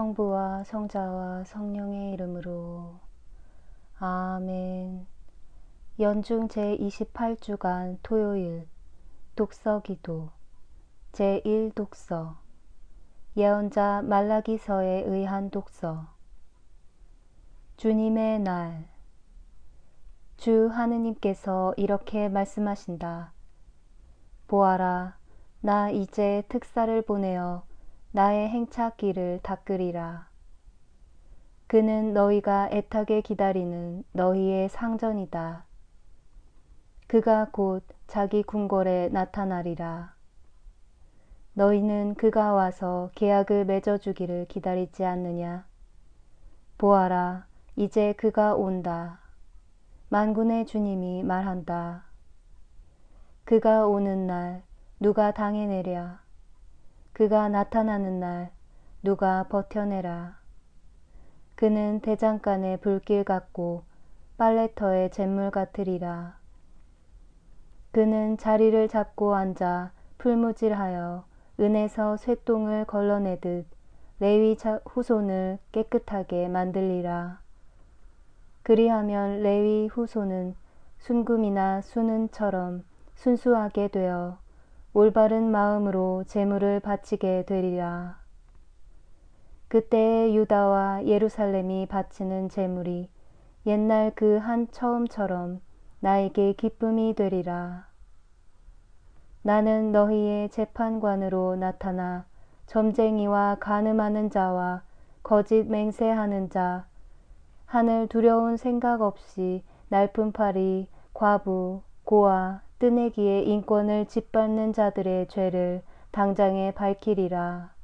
성부와 성자와 성령의 이름으로. 아멘. 연중 제28주간 토요일 독서 기도. 제1독서. 예언자 말라기서에 의한 독서. 주님의 날. 주 하느님께서 이렇게 말씀하신다. 보아라 나 이제 특사를 보내어 나의 행차길을 닦으리라. 그는 너희가 애타게 기다리는 너희의 상전이다. 그가 곧 자기 궁궐에 나타나리라. 너희는 그가 와서 계약을 맺어주기를 기다리지 않느냐? 보아라, 이제 그가 온다. 만군의 주님이 말한다. 그가 오는 날 누가 당해내랴. 그가 나타나는 날 누가 버텨내라. 그는 대장간의 불길 같고 빨래터의 잿물 같으리라. 그는 자리를 잡고 앉아 풀무질하여 은에서 쇠똥을 걸러내듯 레위 후손을 깨끗하게 만들리라. 그리하면 레위 후손은 순금이나 수는처럼 순수하게 되어 올바른 마음으로 제물을 바치게 되리라. 그때의 유다와 예루살렘이 바치는 제물이 옛날 그 한 처음처럼 나에게 기쁨이 되리라. 나는 너희의 재판관으로 나타나 점쟁이와 가늠하는 자와 거짓 맹세하는 자, 하늘 두려운 생각 없이 날품팔이 과부, 고아, 뜨내기의 인권을 짓밟는 자들의 죄를 당장에 밝히리라.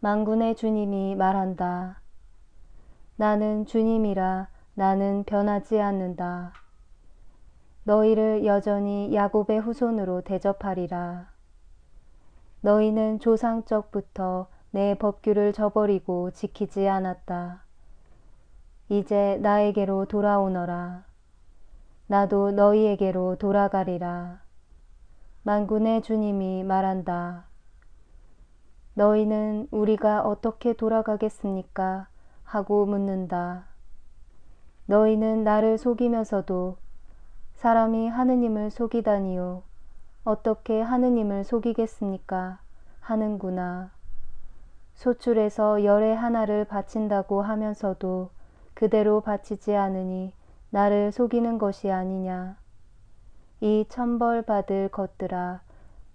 만군의 주님이 말한다. 나는 주님이라 나는 변하지 않는다. 너희를 여전히 야곱의 후손으로 대접하리라. 너희는 조상적부터 내 법규를 저버리고 지키지 않았다. 이제 나에게로 돌아오너라. 나도 너희에게로 돌아가리라. 만군의 주님이 말한다. 너희는 우리가 어떻게 돌아가겠습니까? 하고 묻는다. 너희는 나를 속이면서도 사람이 하느님을 속이다니요. 어떻게 하느님을 속이겠습니까? 하는구나. 소출에서 열의 하나를 바친다고 하면서도 그대로 바치지 않으니 나를 속이는 것이 아니냐. 이 천벌 받을 것들아,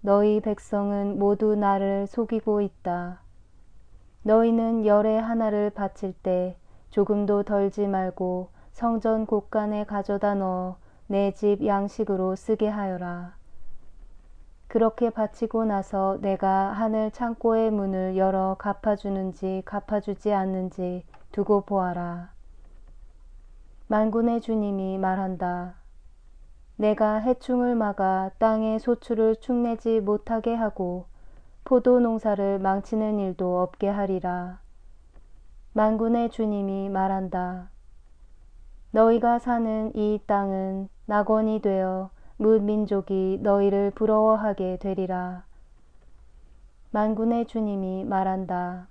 너희 백성은 모두 나를 속이고 있다. 너희는 열의 하나를 바칠 때 조금도 덜지 말고 성전 곳간에 가져다 넣어 내 집 양식으로 쓰게 하여라. 그렇게 바치고 나서 내가 하늘 창고의 문을 열어 갚아주는지 갚아주지 않는지 두고 보아라. 만군의 주님이 말한다. 내가 해충을 막아 땅의 소출을 축내지 못하게 하고 포도 농사를 망치는 일도 없게 하리라. 만군의 주님이 말한다. 너희가 사는 이 땅은 낙원이 되어 무민족이 너희를 부러워하게 되리라. 만군의 주님이 말한다.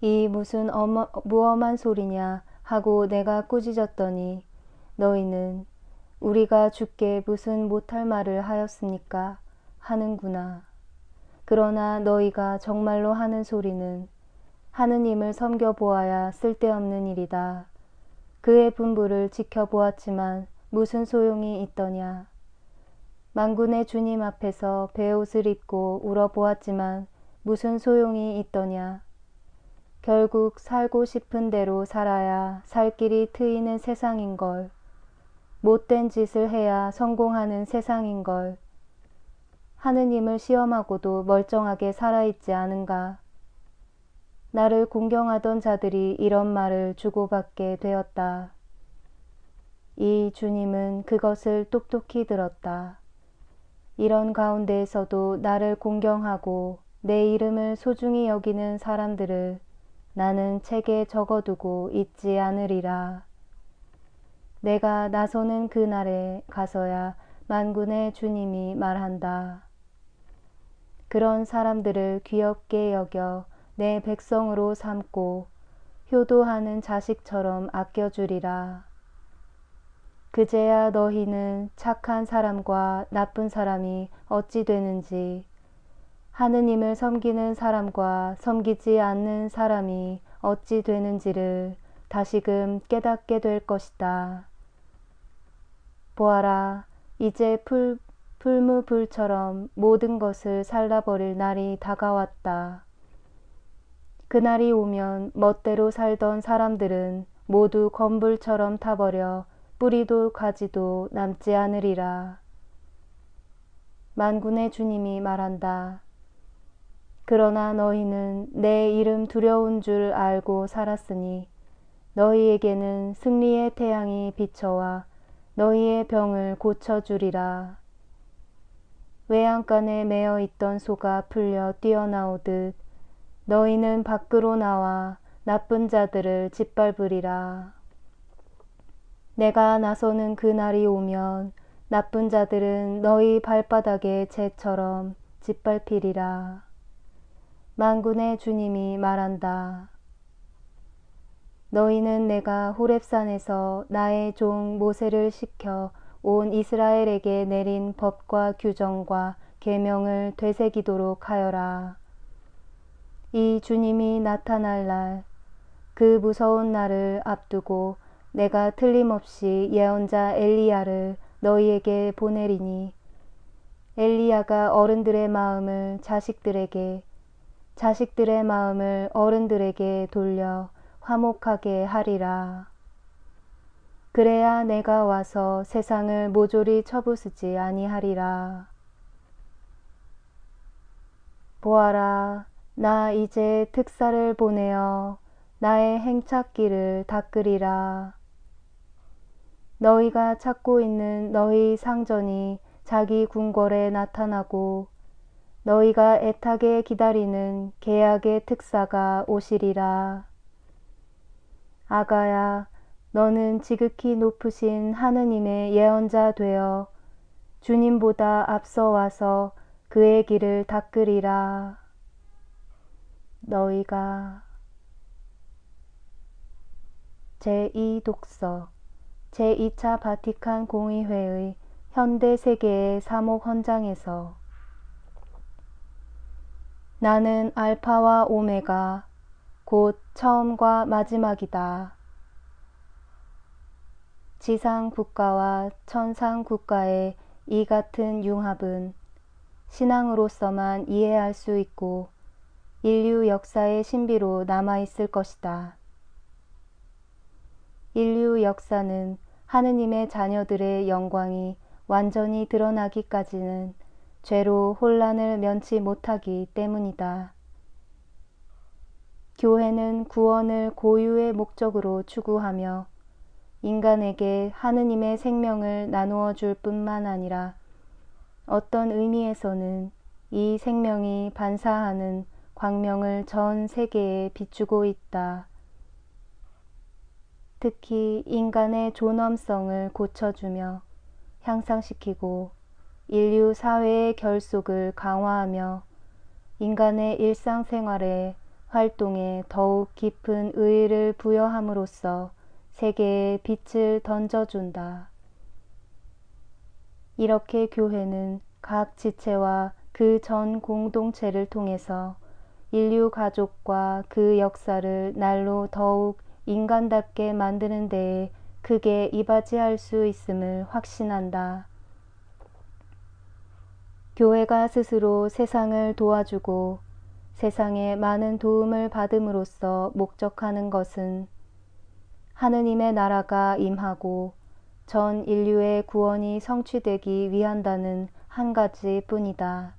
이 무슨 어머, 무엄한 소리냐 하고 내가 꾸짖었더니 너희는 우리가 주께 무슨 못할 말을 하였습니까? 하는구나. 그러나 너희가 정말로 하는 소리는 하느님을 섬겨보아야 쓸데없는 일이다. 그의 분부를 지켜보았지만 무슨 소용이 있더냐. 만군의 주님 앞에서 베옷을 입고 울어보았지만 무슨 소용이 있더냐. 결국 살고 싶은 대로 살아야 살 길이 트이는 세상인걸. 못된 짓을 해야 성공하는 세상인걸. 하느님을 시험하고도 멀쩡하게 살아있지 않은가. 나를 공경하던 자들이 이런 말을 주고받게 되었다. 이 주님은 그것을 똑똑히 들었다. 이런 가운데에서도 나를 공경하고 내 이름을 소중히 여기는 사람들을 나는 책에 적어두고 잊지 않으리라. 내가 나서는 그날에 가서야 만군의 주님이 말한다. 그런 사람들을 귀엽게 여겨 내 백성으로 삼고 효도하는 자식처럼 아껴주리라. 그제야 너희는 착한 사람과 나쁜 사람이 어찌 되는지 하느님을 섬기는 사람과 섬기지 않는 사람이 어찌 되는지를 다시금 깨닫게 될 것이다. 보아라, 이제 풀, 풀무불처럼 모든 것을 살라버릴 날이 다가왔다. 그날이 오면 멋대로 살던 사람들은 모두 건불처럼 타버려 뿌리도 가지도 남지 않으리라. 만군의 주님이 말한다. 그러나 너희는 내 이름 두려운 줄 알고 살았으니 너희에게는 승리의 태양이 비쳐와 너희의 병을 고쳐주리라. 외양간에 매어 있던 소가 풀려 뛰어나오듯 너희는 밖으로 나와 나쁜 자들을 짓밟으리라. 내가 나서는 그날이 오면 나쁜 자들은 너희 발바닥의 재처럼 짓밟히리라. 만군의 주님이 말한다. 너희는 내가 호랩산에서 나의 종 모세를 시켜 온 이스라엘에게 내린 법과 규정과 계명을 되새기도록 하여라. 이 주님이 나타날 날, 그 무서운 날을 앞두고 내가 틀림없이 예언자 엘리야를 너희에게 보내리니 엘리야가 어른들의 마음을 자식들에게 자식들의 마음을 어른들에게 돌려 화목하게 하리라. 그래야 내가 와서 세상을 모조리 쳐부수지 아니하리라. 보아라, 나 이제 특사를 보내어 나의 행착기를 닦으리라. 너희가 찾고 있는 너희 상전이 자기 궁궐에 나타나고 너희가 애타게 기다리는 계약의 특사가 오시리라. 아가야, 너는 지극히 높으신 하느님의 예언자 되어 주님보다 앞서 와서 그의 길을 닦으리라. 너희가 제2독서 제2차 바티칸 공의회의 현대 세계의 사목 헌장에서 나는 알파와 오메가 곧 처음과 마지막이다. 지상 국가와 천상 국가의 이 같은 융합은 신앙으로서만 이해할 수 있고 인류 역사의 신비로 남아있을 것이다. 인류 역사는 하느님의 자녀들의 영광이 완전히 드러나기까지는 죄로 혼란을 면치 못하기 때문이다. 교회는 구원을 고유의 목적으로 추구하며 인간에게 하느님의 생명을 나누어 줄 뿐만 아니라 어떤 의미에서는 이 생명이 반사하는 광명을 전 세계에 비추고 있다. 특히 인간의 존엄성을 고쳐주며 향상시키고 인류 사회의 결속을 강화하며 인간의 일상생활에 활동에 더욱 깊은 의의를 부여함으로써 세계에 빛을 던져준다. 이렇게 교회는 각 지체와 그 전 공동체를 통해서 인류 가족과 그 역사를 날로 더욱 인간답게 만드는 데에 크게 이바지할 수 있음을 확신한다. 교회가 스스로 세상을 도와주고 세상에 많은 도움을 받음으로써 목적하는 것은 하느님의 나라가 임하고 전 인류의 구원이 성취되기 위한다는 한 가지 뿐이다.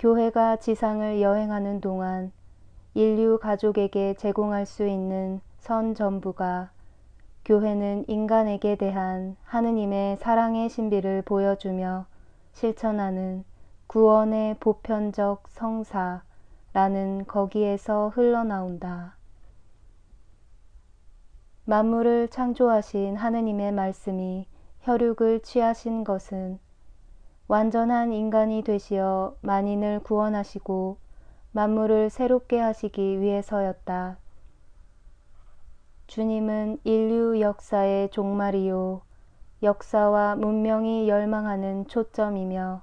교회가 지상을 여행하는 동안 인류 가족에게 제공할 수 있는 선 전부가 교회는 인간에게 대한 하느님의 사랑의 신비를 보여주며 실천하는 구원의 보편적 성사라는 거기에서 흘러나온다. 만물을 창조하신 하느님의 말씀이 혈육을 취하신 것은 완전한 인간이 되시어 만인을 구원하시고 만물을 새롭게 하시기 위해서였다. 주님은 인류 역사의 종말이요. 역사와 문명이 열망하는 초점이며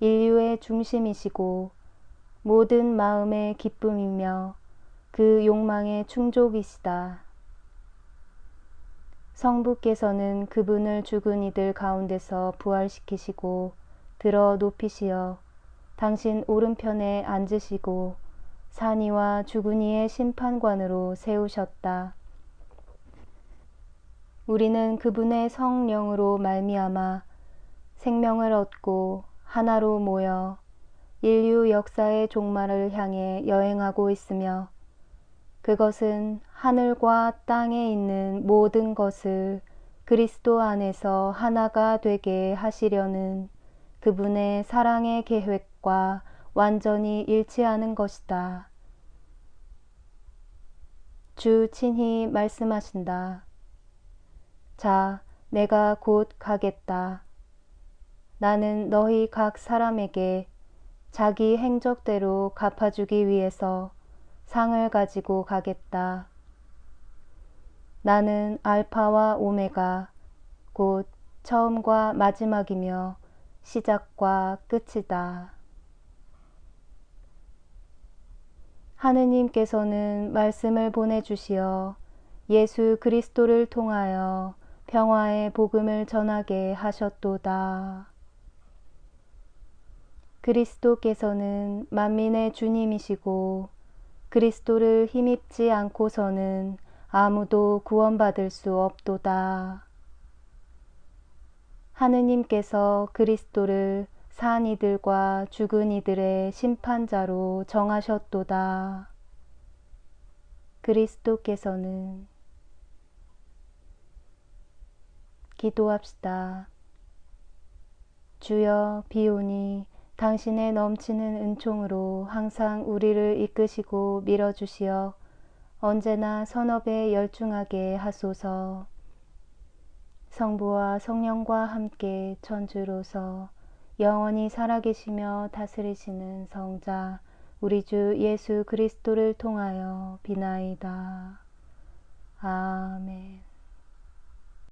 인류의 중심이시고 모든 마음의 기쁨이며 그 욕망의 충족이시다. 성부께서는 그분을 죽은 이들 가운데서 부활시키시고 들어 높이시어 당신 오른편에 앉으시고 산이와 죽은 이의 심판관으로 세우셨다. 우리는 그분의 성령으로 말미암아 생명을 얻고 하나로 모여 인류 역사의 종말을 향해 여행하고 있으며 그것은 하늘과 땅에 있는 모든 것을 그리스도 안에서 하나가 되게 하시려는 그분의 사랑의 계획과 완전히 일치하는 것이다. 주 친히 말씀하신다. 자, 내가 곧 가겠다. 나는 너희 각 사람에게 자기 행적대로 갚아주기 위해서 상을 가지고 가겠다. 나는 알파와 오메가, 곧 처음과 마지막이며 시작과 끝이다. 하느님께서는 말씀을 보내주시어 예수 그리스도를 통하여 평화의 복음을 전하게 하셨도다. 그리스도께서는 만민의 주님이시고 그리스도를 힘입지 않고서는 아무도 구원받을 수 없도다. 하느님께서 그리스도를 산 이들과 죽은 이들의 심판자로 정하셨도다. 그리스도께서는 기도합시다. 주여 비오니 당신의 넘치는 은총으로 항상 우리를 이끄시고 밀어주시어 언제나 선업에 열중하게 하소서. 성부와 성령과 함께 천주로서 영원히 살아계시며 다스리시는 성자 우리 주 예수 그리스도를 통하여 비나이다. 아멘.